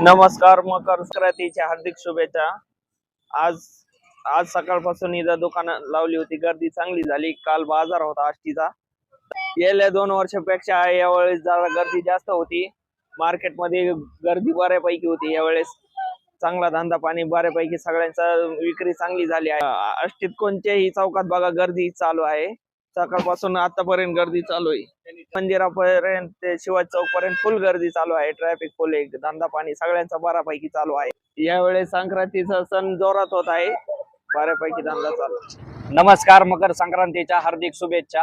नमस्कार मकर संक्रांतीच्या हार्दिक शुभेच्छा. आज आज सकाळपासून इथं दुकानं लावली होती. गर्दी चांगली झाली. काल बाजार होता आष्टीचा. गेल्या दोन वर्षापेक्षा यावेळेस जरा गर्दी जास्त होती. मार्केटमध्ये गर्दी बऱ्यापैकी होती. यावेळेस चांगला धंदा पाणी बऱ्यापैकी सगळ्यांचा विक्री चांगली झाली आहे. आष्टीत कोणत्याही चौकात बघा गर्दी चालू आहे. सकाळपासून आतापर्यंत गर्दी चालू आहे. मंदिरापर्यंत ते शिवाजी चौक पर्यंत फुल गर्दी चालू आहे. ट्रॅफिक फुल आहे. धंदा पाणी सगळ्यांचा बऱ्यापैकी चालू आहे. यावेळेस संक्रांतीचा सण जोरात होत आहे. बऱ्यापैकी धंदा चालू नमस्कार मकर संक्रांतीच्या हार्दिक शुभेच्छा.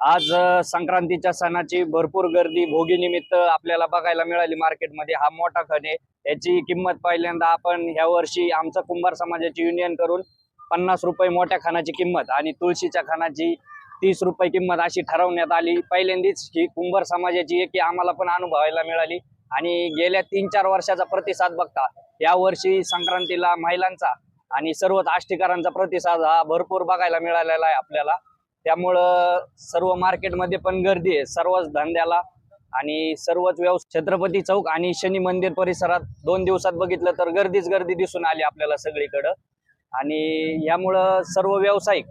आज संक्रांतीच्या सणाची भरपूर गर्दी भोगी निमित्त आपल्याला बघायला मिळाली मार्केटमध्ये. हा मोठा खण आहे. याची किंमत पहिल्यांदा आपण ह्या वर्षी आमचं कुंभार समाजाची युनियन करून पन्नास रुपये मोठ्या खानाची किंमत आणि तुळशीच्या खानाची तीस रुपये किंमत अशी ठरवण्यात आली. पहिल्यांदीच ही कुंभार समाजाची एक आम्हाला पण अनुभवायला मिळाली. आणि गेल्या तीन चार वर्षाचा प्रतिसाद बघता या वर्षी संक्रांतीला महिलांचा आणि सर्वच आष्टीकरांचा प्रतिसाद हा भरपूर बघायला मिळालेला आहे आपल्याला. त्यामुळं सर्व मार्केटमध्ये पण गर्दी आहे सर्वच धंद्याला आणि सर्वच व्यवसाय छत्रपती चौक आणि शनी मंदिर परिसरात दोन दिवसात बघितलं तर गर्दीच गर्दी दिसून आली आपल्याला सगळीकडं. आणि यामुळं सर्व व्यावसायिक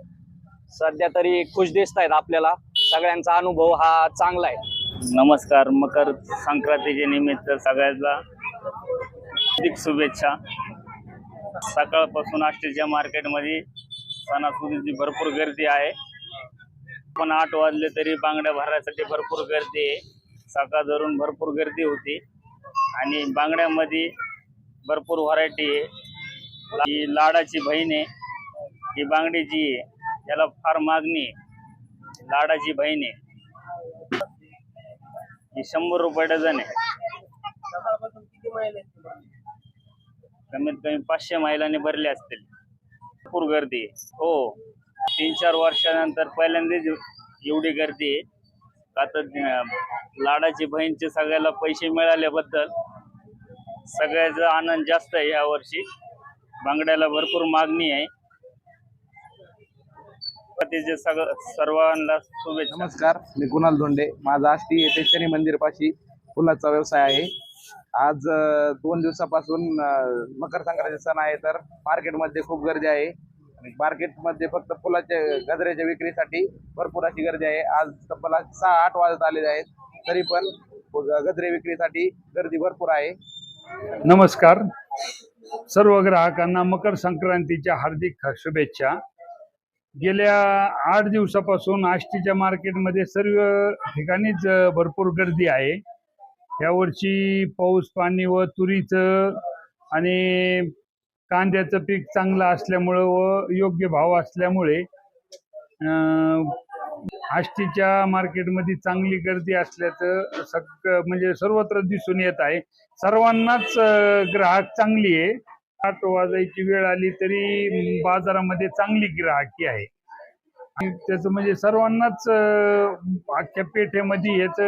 सध्या तरी खुश दिसत आहेत आपल्याला. सगळ्यांचा अनुभव हा चांगला आहे. नमस्कार मकर संक्रांतीच्या निमित्त सगळ्याला हार्दिक शुभेच्छा. सकाळपासून आष्टीच्या मार्केटमध्ये सणासुदीची भरपूर गर्दी आहे. पण आठ वाजले तरी बांगड्या भरण्यासाठी भरपूर गर्दी आहे. सकाळ धरून भरपूर गर्दी होती. आणि बांगड्यामध्ये भरपूर व्हरायटी आहे. ही लाडाची बहीण आहे. ही बांगडी जी आहे. याला फार मागणी आहे. लाडाची बहीण आहे. ही शंभर रुपये डझन आहे. कमीत कमी पाचशे महिलांनी भरले असतील. भरपूर गर्दी आहे. हो. तीन चार वर्षानंतर पहिल्यांदाच एवढी गर्दी आहे. अं, लाडाची बहीणचे सगळ्याला पैसे मिळाल्याबद्दल सगळ्याचा आनंद जास्त आहे यावर्षी. बांगड्याला भरपूर मागणी आहे. त्याचे सगळं सर्वांना शुभेच्छा. नमस्कार मी कुणाल धोंडे. माझा आष्टी येथे शनी मंदिर पाशी फुलाचा व्यवसाय आहे. आज अं, दोन दिवसापासून अं, मकर संक्रांती सण आहे तर मार्केटमध्ये खूप गर्दी आहे. आणि मार्केटमध्ये फक्त फुलाच्या गजऱ्याच्या विक्रीसाठी भरपूर अशी गर्दी आहे. आज तब्बल सहा आठ वाजत आलेले आहेत. तरी पण गजरे विक्रीसाठी गर्दी भरपूर आहे. नमस्कार. सर्व ग्राहकांना मकर संक्रांतीच्या हार्दिक शुभेच्छा. गेल्या आठ दिवसापासून आष्टीच्या मार्केटमध्ये सर्व ठिकाणीच भरपूर गर्दी आहे. यावर्षी पाऊस पाणी व तुरीचं आणि कांद्याचं पीक चांगलं असल्यामुळं व योग्य भाव असल्यामुळे अ, आष्टीच्या मार्केटमध्ये चांगली गर्दी असल्याचं सग म्हणजे सर्वत्र दिसून येत आहे. सर्वांनाच ग्राहक चांगली आहे. आठ वाजायची वेळ आली तरी बाजारामध्ये चांगली ग्राहकी आहे. आणि त्याचं म्हणजे सर्वांनाच अख्ख्या पेठेमध्ये याच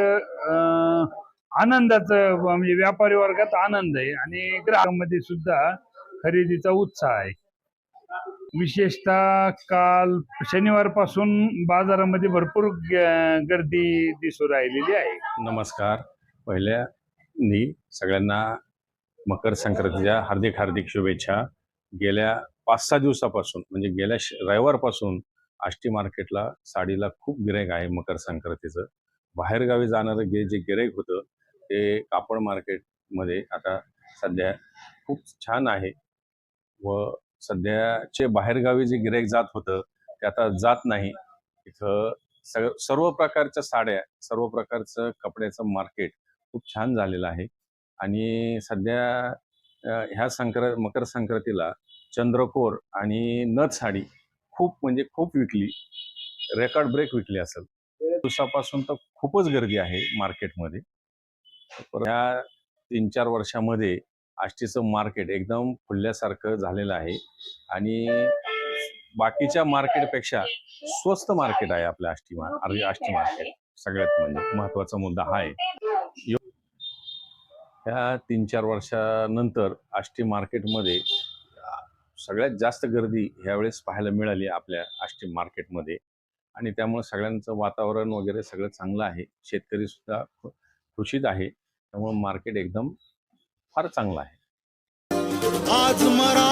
आनंदाचं म्हणजे व्यापारी वर्गात आनंद आहे. आणि ग्राहकांमध्ये सुद्धा खरेदीचा उत्साह आहे. विशेषतः काल शनिवारपासून बाजारामध्ये भरपूर गर्दी दिसून राहिलेली आहे. नमस्कार. पहिल्या मी सगळ्यांना मकर संक्रांतीच्या हार्दिक हार्दिक शुभेच्छा. गेल्या पाच सहा दिवसापासून म्हणजे गेल्या श- रविवारपासून आष्टी मार्केटला साडीला खूप गिरायक आहे मकर संक्रांतीचं. बाहेरगावी जाणारं गे जे गिरायक होतं ते कापड मार्केटमध्ये आता सध्या खूप छान आहे. व सध्याचे बाहेरगावी जे गिरायक जात होतं ते आता जात नाही. इथं सग सर्व प्रकारच्या साड्या सर्व प्रकारचं कपड्याचं मार्केट खूप छान झालेलं आहे. आणि सध्या ह्या संक्र मकर संक्रांतीला चंद्रकोर आणि नथ साडी खूप म्हणजे खूप विकली. रेकॉर्ड ब्रेक विकली असेल. दिवसापासून तर खूपच गर्दी आहे मार्केटमध्ये. ह्या तीन चार वर्षामध्ये आष्टीचं मार्केट एकदम फुलल्यासारखं झालेलं आहे. आणि बाकीच्या मार्केटपेक्षा स्वस्त मार्केट आहे आपल्या आष्टी मार आष्टी मार्केट सगळ्यात म्हणजे महत्त्वाचा मुद्दा हा आहे. ह्या तीन चार वर्षानंतर आष्टी मार्केटमध्ये सगळ्यात जास्त गर्दी ह्यावेळेस पाहायला मिळाली आपल्या आष्टी मार्केटमध्ये. आणि त्यामुळे सगळ्यांचं वातावरण वगैरे सगळं चांगलं आहे. शेतकरी सुद्धा खुशीत आहे. त्यामुळे मार्केट एकदम फार चांगलं आहे. आज मरा